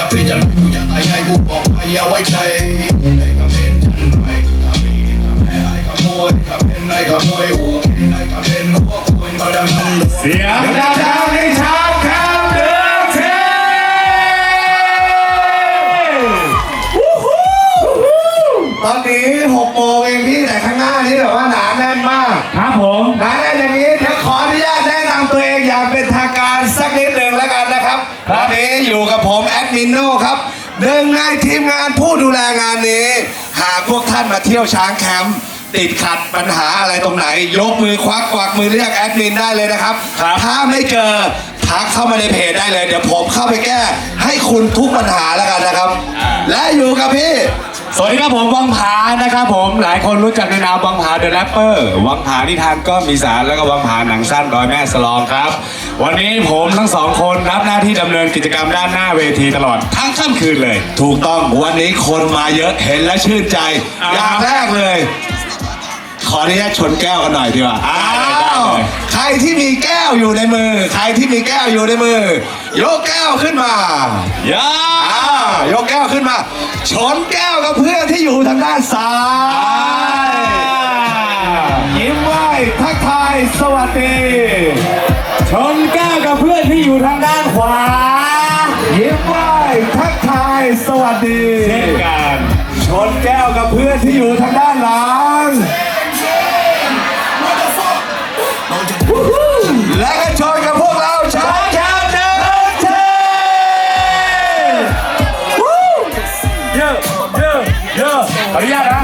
อย่าไปจะรู้อย่าตายให้กูบอกไปอย่าไว้ใจไอ้กระเบนฉันไปกระบีกระแม่ไอ้ขโมยกระเบนไอ้ขโมยหัวไอ้กระเบนหัวคุยมาดังนั้นเสียงดังๆในชามคำเดือดเทตอนนี้หกโมงเองพี่แต่ข้างหน้านี่แบบว่า ท่านมาเที่ยวช้างแคมป์ติดขัดปัญหาอะไรตรงไหน ยกมือควักกวักมือเรียกแอดมินได้เลยนะครับถ้าไม่เจอทักเข้ามาในเพจได้เลย เดี๋ยวผมเข้าไปแก้ ให้คุณทุกปัญหาแล้วกันนะครับและอยู่กับพี่ สวัสดีครับผมวังผานะครับผมหลายคนรู้จักในนามวังผาเดอะแรปเปอร์วังผานิทานก็มีสารแล้วก็วังผาหนังสั้นดอยแม่สลองครับ วันนี้ผมทั้งสองคนรับหน้าที่ดำเนินกิจกรรมด้านหน้าเวทีตลอดทั้งค่ำคืนเลย ถูกต้องวันนี้คนมาเยอะเห็นและชื่นใจ อ่า อย่างแรกเลย ขออนุญาตชนแก้วกันหน่อยดีกว่าอ้าได้ได้วเลย ใครที่มีแก้วอยู่ในมือ ใครที่มีแก้วอยู่ในมือ ยกแก้วขึ้นมาย่าอ่ายกแก้วขึ้นมา ชนแก้วกับเพื่อนที่อยู่ทางด้านซ้าย ยิ้มไหว้ทักทายสวัสดี ชนแก้วกับเพื่ อยู่ทางด้านขวา ยิ้มไหว้ทักทายสวัสดีเช่นกันชนแก้วกับเพื่อนที่อยู่ทางด้านหลัง และก็ชนกับพวกเราชาวแคมป์เดินเทเยอะเยอะเยอะขออนุญาตนะ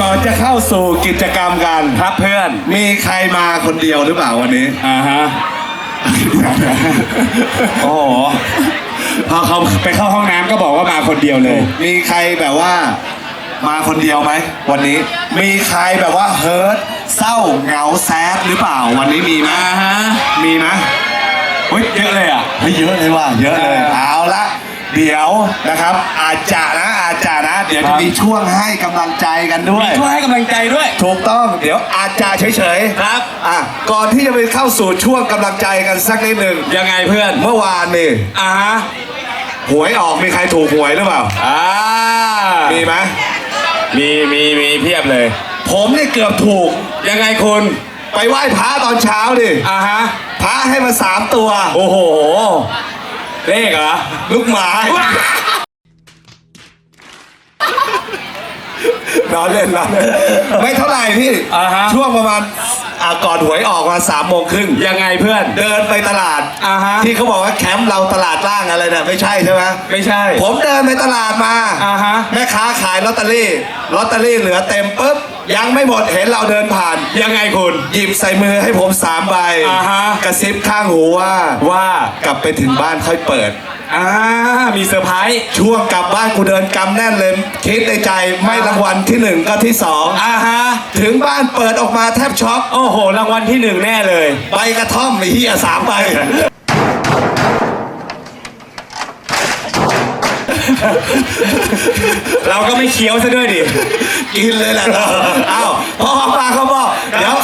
ก่อนจะเข้าสู่กิจกรรมกันครับเพื่อน มีใครมาคนเดียวหรือเปล่าวันนี้ อ่าฮะ โอ้โห พอเขาไปเข้าห้องน้ำก็บอกว่ามาคนเดียวเลย มีใครแบบว่า มาคนเดียวไหมวันนี้ มีใครแบบว่าเฮิร์ตเศร้าเหงาแซดหรือเปล่าวันนี้มีไหมอ่าฮะ มีไหมเฮ้ยเยอะเลยอะ เฮ้ยเยอะเลยว่ะเยอะเลย เออเอาละ เดี๋ยวนะครับ อาจจะนะอาจจะนะ เดี๋ยวครัจะบมีช่วงให้กำลังใจกันด้วย ช่วยให้กำลังใจด้วย ถูกต้องเดี๋ยวอาจจะเฉยๆครับ อะก่อนที่จะไปเข้าสู่ช่วงกำลังใจกันสักนิดหนึ่งยังไงเพื่อนเมื่อวานนี่อ่าฮะหวยออกมีใครถูกหวยหรือเปล่าอ่ามีไหมมีมีมีเพียบเลย ผมเนี่ยเกือบถูก ยังไงคุณไปไหว้พระตอนเช้าดิอ่าฮะพระให้มาสามตัว โอ้โห เลขเหรอลูกหมา นอนเล่นนอนเล่นไม่เท่าไหร่พี่ อ่าฮะ ช่วงประมาณอะก่อนหวยออกมาสามโมงครึ่งยังไงเพื่อน เดินไปตลาด อ่าฮะ ที่เขาบอกว่าแคมป์เราตลาดล่างอะไรเนี่ยไม่ใช่ใช่ไหมไม่ใช่ ผมเดินไปตลาดมา อ่าฮะ แม่ค้าขายลอตเตอรี่ลอตเตอรี่เหลือเต็มปุ๊บ ยังไม่หมดเห็นเราเดินผ่าน ยังไงคุณ หยิบใส่มือให้ผมสามใบอ่าฮะ กระซิบข้างหูว่า ว่ากลับไปถึงบ้านค่อยเปิด อ่ามีเซอร์ไพรส์ช่วงกลับบ้านกูเดินกำแน่นเลย คิดในใจไม่รางวัลที่หนึ่งก็ที่สองอ่าฮะ ถึงบ้านเปิดออกมาแทบช็อกโอ้โห รางวัลที่หนึ่งแน่เลย ใบกระท่อมไอ้เหี้ยสามใบ เราก็ไม่เคี้ยวซะด้วยดิ กินเลยแหละเราอ้าวพอปากเขาบอกเดี๋ยว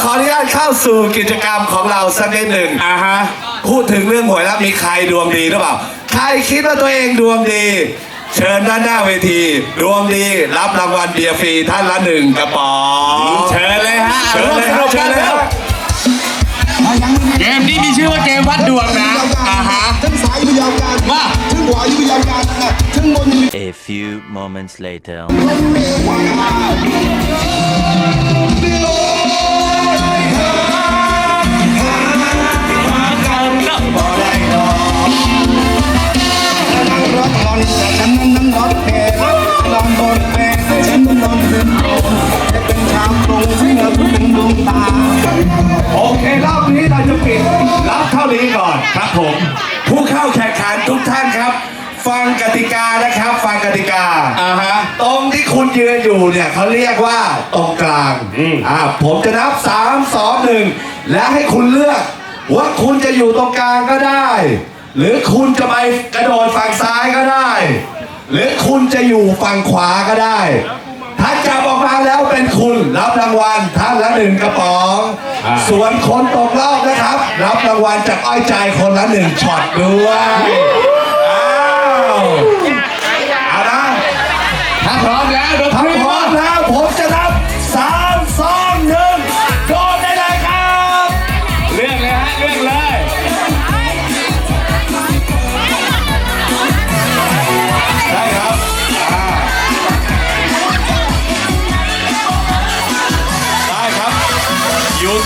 ขออนุญาตเข้าสู่กิจกรรมของเราสักนิดหนึ่งอ่าฮะพูดถึงเรื่องหวยแล้วมีใครดวงดีหรือเปล่า ใครคิดว่าตัวเองดวงดี เชิญด้านหน้าเวที ดวงดีรับรางวัลเบียร์ฟรีท่านละหนึ่งกระป๋องเชิญเลยฮะเชิญเลยครับเชิญเลยครับเกมนี้มีชื่อว่าเกมวัดดวงนะอ่าฮะทั้งซ้ายอยู่ยาวการว่าทั้งขวาอยู่ยาวการนะทั้งบนอยู่ A few moments later. ก่อน ครับผม ผู้เข้าแข่งขันทุกท่านครับ ฟังกติกานะครับ ฟังกติกา อ่าฮะ ตรงที่คุณยืนอยู่เนี่ยเขาเรียกว่าตรงกลางอืม อ่าผมจะนับ 3 2 1 และให้คุณเลือกว่าคุณจะอยู่ตรงกลางก็ได้ หรือคุณจะไปกระโดดฝั่งซ้ายก็ได้ หรือคุณจะอยู่ฝั่งขวาก็ได้ ถ้าจับออกมาแล้วเป็นคุณ รับรางวัลท่านละหนึ่งกระป๋อง อ่า ส่วนคนตกรอบนะครับ รับรางวัลจากอ้อยใจคนละหนึ่งช็อตด้วย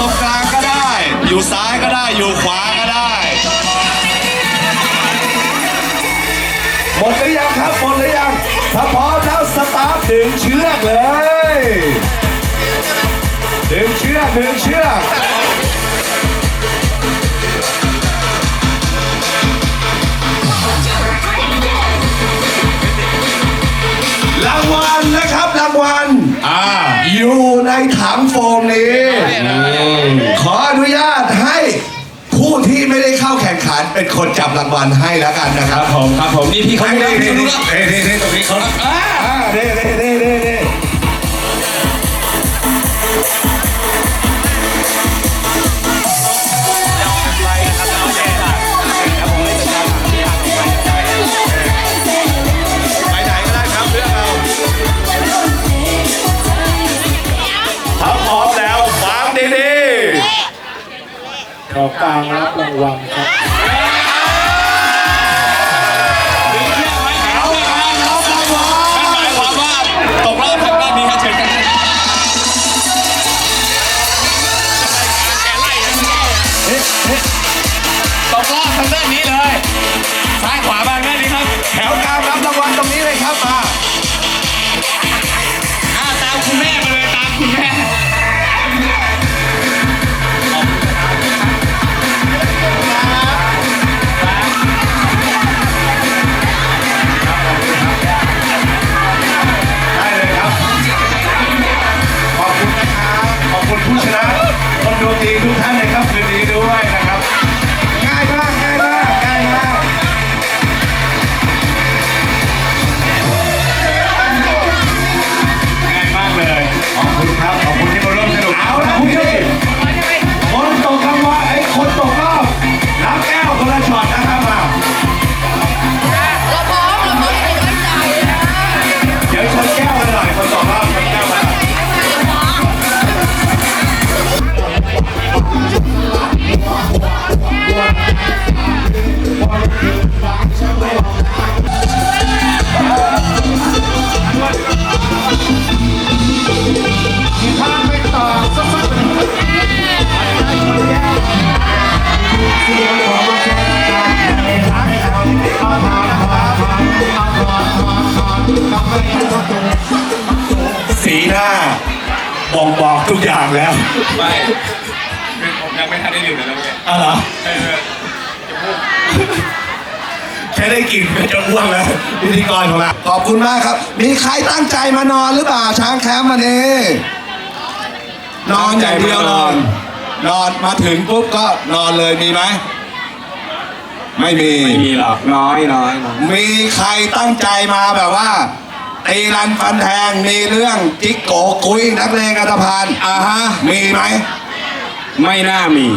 ตรงกลางก็ได้ อยู่ซ้ายก็ได้ อยู่ขวาก็ได้ หมดหรือยังครับ หมดหรือยัง ถ้าพร้อมแล้วสตาร์ทดึงเชือกเลย ดึงเชือกดึงเชือก อยู่ในถังโฟมนี้ ขออนุญาตให้ผู้ที่ไม่ได้เข้าแข่งขันเป็นคนจับรางวัลให้แล้วกันนะคครัรับบผมครับผมนี่พี่เขานี่ไม่นี่ได้นี่ไม่รู้นี่แล้วนี่นี่ตรงนี้เขาอ่าอ่านี่นี่นี่นี่นี่ไป ท่านในค่ำคืนนี้ด้วยนะครับ บ่งบอกทุกอย่างแล้วไม่ผมยังไม่ทันได้ดื่มเลยนะเมื่อกี้อ๋อเหรอเออแค่ได้กลิ่นก็จะอ้วนแล้วพิธีกรของเราขอบคุณมากครับ มีใครตั้งใจมานอนหรือเปล่าช้างแคมป์วันนี้ นอนอย่างเดียวนอน นอนมาถึงปุ๊บก็นอนเลยมีไหม ไม่มี ไม่มีหรอกน้อยน้อยน้อยมีใครตั้งใจมาแบบว่า ตีรันฟันแทงมีเรื่องจิกโกกุยนักเลงอัตภานอ่าฮะมีไหมไม่น่ามี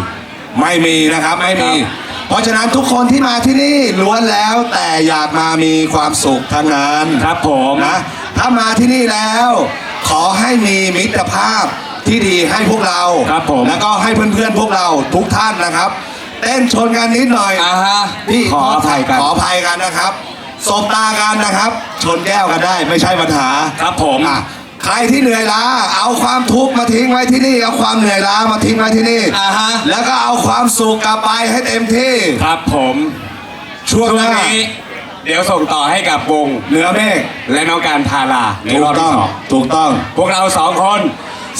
ไม่มีนะครับไม่มีครับเพราะฉะนั้นทุกคนที่มาที่นี่ล้วนแล้วแต่อยากมามีความสุขทั้งนั้นครับผมนะถ้ามาที่นี่แล้ว ขอให้มีมิตรภาพที่ดีให้พวกเราครับผมแล้วก็ให้เพื่อนๆพวกเราทุกท่านนะครับ เต้นชนกันนิดหน่อยอ่าฮะพี่ขออภัยกันขออภัยกันนะครับ สบตากันนะครับ ชนแก้วกันได้ไม่ใช่ปัญหาครับผม อะใครที่เหนื่อยล้าเอาความทุกข์มาทิ้งไว้ที่นี่เอาความเหนื่อยล้ามาทิ้งไว้ที่นี่ อ่าฮะ แล้วก็เอาความสุขกลับไปให้เต็มที่ ครับผมช่วงช่วหงน้านี้ เดี๋ยวส่งต่อให้กับวงเหนือเมฆและน้องการพาราในถูรกอบต้ที่องสองถูกต้องพวกเราสองคน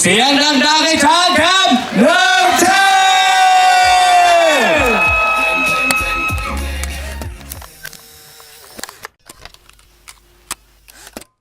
เสียงดังๆให้ช้างครับหนึ่